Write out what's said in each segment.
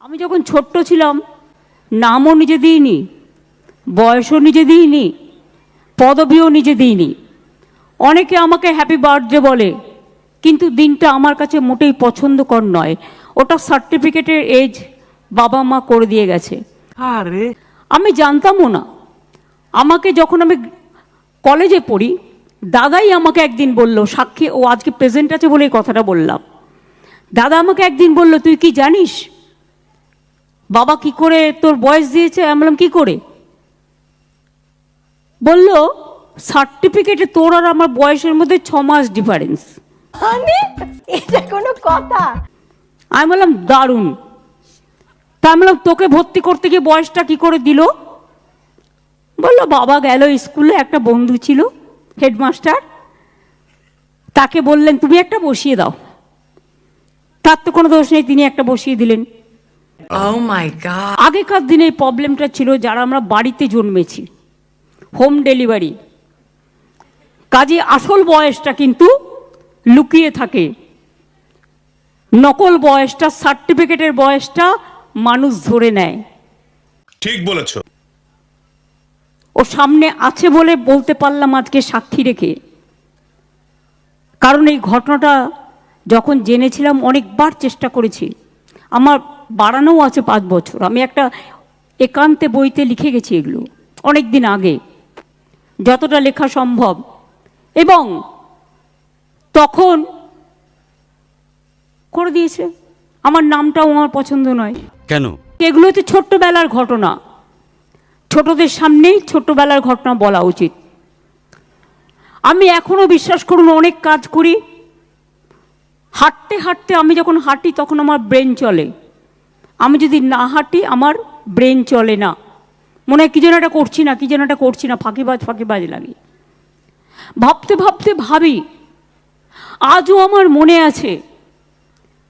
আমি যখন ছোট্ট ছিলাম নামও নিজে দিইনি বয়সও নিজে দিইনি পদবিও নিজে দিইনি। অনেকে আমাকে হ্যাপি বার্থডে বলে কিন্তু দিনটা আমার কাছে মোটেই পছন্দকর নয়। ওটা সার্টিফিকেটের এজ বাবা মা করে দিয়ে গেছে। আরে! আমি জানতামও না। আমাকে যখন আমি কলেজে পড়ি দাদাই আমাকে একদিন বলল সাক্ষী ও আজকে প্রেজেন্ট আছে বলে এই কথাটা বললাম। দাদা আমাকে একদিন বলল তুই কি জানিস? বাবা কি করে তোর বয়স দিয়েছে? আমি বললাম কি করে? বলল সার্টিফিকেটে তোর আর আমার বয়সের মধ্যে ছ মাস ডিফারেন্স মানে এটা কোনো কথা? আমি বললাম দারুণ। তা আমি বললাম তোকে ভর্তি করতে গিয়ে বয়সটা কি করে দিল? বলল বাবা গেল স্কুলে একটা বন্ধু ছিল হেডমাস্টার। তাকে বললেন তুমি একটা বসিয়ে দাও। তার তো কোনো দোষ নেই তিনি একটা বসিয়ে দিলেন. আগেকার দিনে এই প্রবলেমটা ছিল যারা আমরা বাড়িতে জন্মেছি। হোম ডেলিভারি কাজে আসল বয়সটা কিন্তু লুকিয়ে থাকে। নকল বয়সটা সার্টিফিকেটের বয়সটা মানুষ ধরে নেয়। ঠিক বলেছ। ও সামনে আছে বলে বলতে পারলাম আজকে সাক্ষী রেখে। কারণ এই ঘটনাটা যখন জেনেছিলাম অনেকবার চেষ্টা করেছি। আমার বাড়ানোও আছে পাঁচ বছর। আমি একটা একান্তে বইতে লিখে গেছি এগুলো অনেক দিন আগে। যতটা লেখা সম্ভব। এবং তখন করে দিয়েছে। আমার নামটাও আমার পছন্দ নয়। কেন? এগুলো হচ্ছে ছোট্টবেলার ঘটনা। ছোটদের সামনেই ছোট্টবেলার ঘটনা বলা উচিত। আমি এখনও বিশ্বাস করুন অনেক কাজ করি। হাঁটতে হাঁটতে আমি যখন হাঁটি তখন আমার ব্রেন চলে। আমি যদি না হাঁটি, আমার ব্রেন চলে না। মনে হয় কী যেন এটা করছি না, কী যেন এটা করছি না ফাঁকিবাজ ফাঁকিবাজ লাগে। ভাবতে ভাবতে ভাবি, আজও আমার মনে আছে,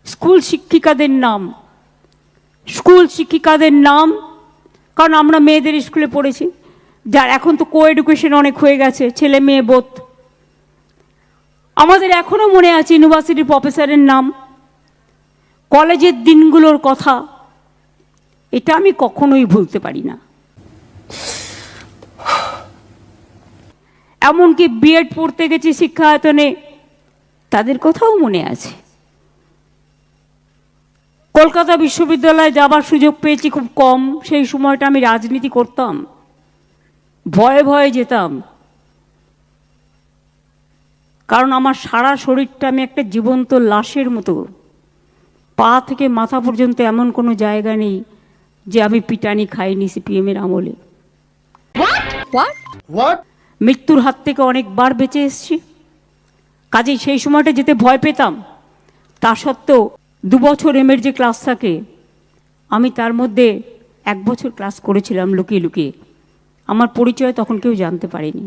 স্কুল শিক্ষিকাদের নাম। স্কুল শিক্ষিকাদের নাম, কারণ আমরা মেয়েদের স্কুলে পড়েছি। যার এখন তো কো এডুকেশন অনেক হয়ে গেছে, ছেলে মেয়ে বোধ আমাদের এখনও মনে আছে ইউনিভার্সিটির প্রফেসরের নাম। কলেজের দিনগুলোর কথা এটা আমি কখনোই ভুলতে পারি না। এমনকি বিএড পড়তে গেছি শিক্ষায়তনে, তাদের কথাও মনে আছে। কলকাতা বিশ্ববিদ্যালয়ে যাবার সুযোগ পেয়েছি খুব কম, সেই সময়টা আমি রাজনীতি করতাম। ভয়ে ভয়ে যেতাম। কারণ আমার সারা শরীরটা আমি একটা জীবন্ত লাশের মতো। পা থেকে মাথা পর্যন্ত এমন কোনো জায়গা নেই। যে আমি পিটানি খাইনি সিপিএমের আমলে। মৃত্যুর হাত থেকে অনেকবার বেঁচে এসেছি। কাজেই সেই সময়টা যেতে ভয় পেতাম। তা সত্ত্বেও দু বছর এমের যে ক্লাস থাকে আমি তার মধ্যে এক বছর ক্লাস করেছিলাম লুকিয়ে লুকিয়ে। আমার পরিচয় তখন কেউ জানতে পারেনি।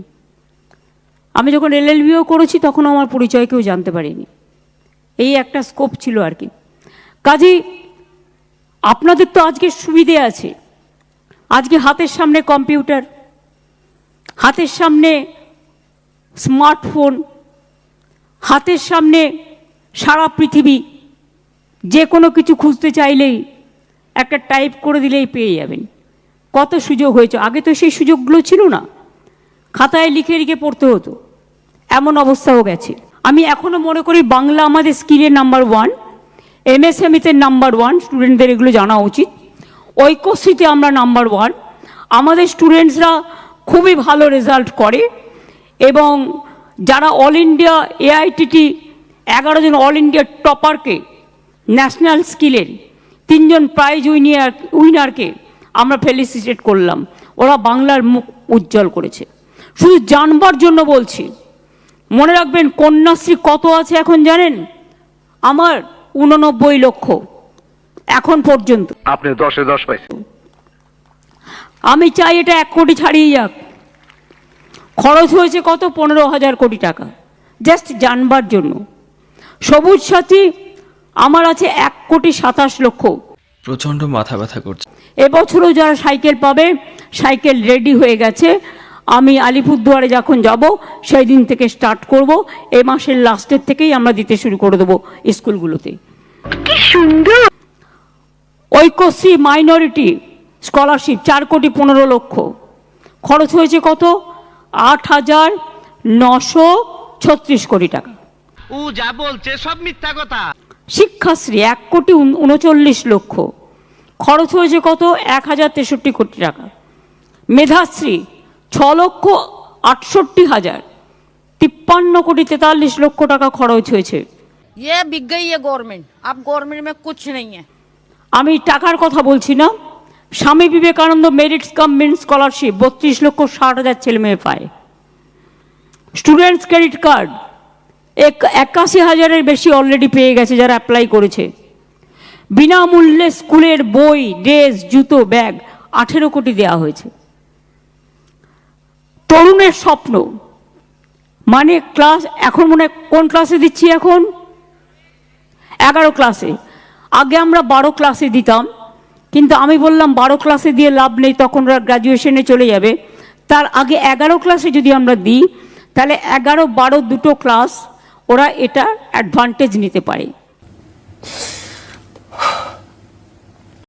আমি যখন এল এলএলবিও করেছি তখন আমার পরিচয় কেউ জানতে পারেনি। এই একটা স্কোপ ছিল আর কি। কাজেই আপনাদের তো আজকে সুবিধে আছে। আজকে হাতের সামনে কম্পিউটার, হাতের সামনে স্মার্টফোন, হাতের সামনে সারা পৃথিবী, যে কোনো কিছু খুঁজতে চাইলেই একটা টাইপ করে দিলেই পেয়ে যাবেন। কত সুযোগ হয়েছে। আগে তো সেই সুযোগগুলো ছিল না। খাতায় লিখে লিখে পড়তে হতো। এমন অবস্থাও গেছে। আমি এখনও মনে করি বাংলা আমাদের স্কিলের নাম্বার ওয়ান। এমএসএমইতে নাম্বার ওয়ান স্টুডেন্টদের এগুলো জানা উচিত। ঐক্যশ্রীতে আমরা নাম্বার ওয়ান আমাদের স্টুডেন্টসরা খুবই ভালো রেজাল্ট করে এবং যারা অল ইন্ডিয়া এআইটিটি এগারো জন অল ইন্ডিয়া টপারকে ন্যাশনাল স্কিলের তিনজন প্রাইজ উইনিয়ার উইনারকে আমরা ফেলিসিটেট করলাম। ওরা বাংলার মুখ উজ্জ্বল করেছে। শুধু জানবার জন্য বলছি, মনে রাখবেন কন্যাশ্রী কত আছে এখন জানেন? আমার উননব্বই লক্ষ। এখন পর্যন্ত। আপনি দশে দশ পাইছেন। আমি চাই এটা এক কোটি ছাড়িয়ে যাক। খরচ হয়েছে কত? পনেরো হাজার কোটি টাকা। জাস্ট জানবার জন্য। সবুজ সাথী আমার আছে এক কোটি সাতাশ লক্ষ। প্রচণ্ড মাথা ব্যথা করছে। এবছরও যারা সাইকেল পাবে সাইকেল রেডি হয়ে গেছে। আমি আলিপুরদুয়ারে যখন যাব সেই দিন থেকে স্টার্ট করব। এ মাসের লাস্টের থেকেই আমরা দিতে শুরু করে দেবো স্কুলগুলোতে। ঐক্যশ্রী মাইনরিটি স্কলারশিপ চার কোটি পনেরো লক্ষ। খরচ হয়েছে কত? আট হাজার নশো ছত্রিশ কোটি টাকা। ও যা বলছে সব মিথ্যা কথা। শিক্ষাশ্রী এক কোটি উনচল্লিশ লক্ষ। খরচ হয়েছে কত? এক হাজার তেষট্টি কোটি টাকা। মেধাশ্রী ছ লক্ষ আটষট্টি হাজার তিপ্পান্ন কোটি তেতাল্লিশ লক্ষ টাকা খরচ হয়েছে ये बिक गई है गवर्नमेंट अब गवर्नमेंट में कुछ नहीं है আমি টাকার কথা বলছি না Swami Vivekananda merit cum means scholarship বত্রিশ লক্ষ ষাট হাজার ছেলে মেয়ে পায় স্টুডেন্টস ক্রেডিট কার্ড এক একাশি হাজারের বেশি অলরেডি পেয়ে গেছে যারা অ্যাপ্লাই করেছে বিনামূল্যে স্কুলের বই ড্রেস জুতো ব্যাগ আঠেরো কোটি দেওয়া হয়েছে তরুণের স্বপ্ন। মানে ক্লাস এখন মনে কোন ক্লাসে দিচ্ছি এখন? এগারো ক্লাসে আগে আমরা বারো ক্লাসে দিতাম, কিন্তু আমি বললাম বারো ক্লাসে দিয়ে লাভ নেই, তখন ওরা গ্র্যাজুয়েশনে চলে যাবে। তার আগে এগারো ক্লাসে যদি আমরা দিই, তাহলে এগারো বারো দুটো ক্লাস ওরা এটা অ্যাডভান্টেজ নিতে পারে।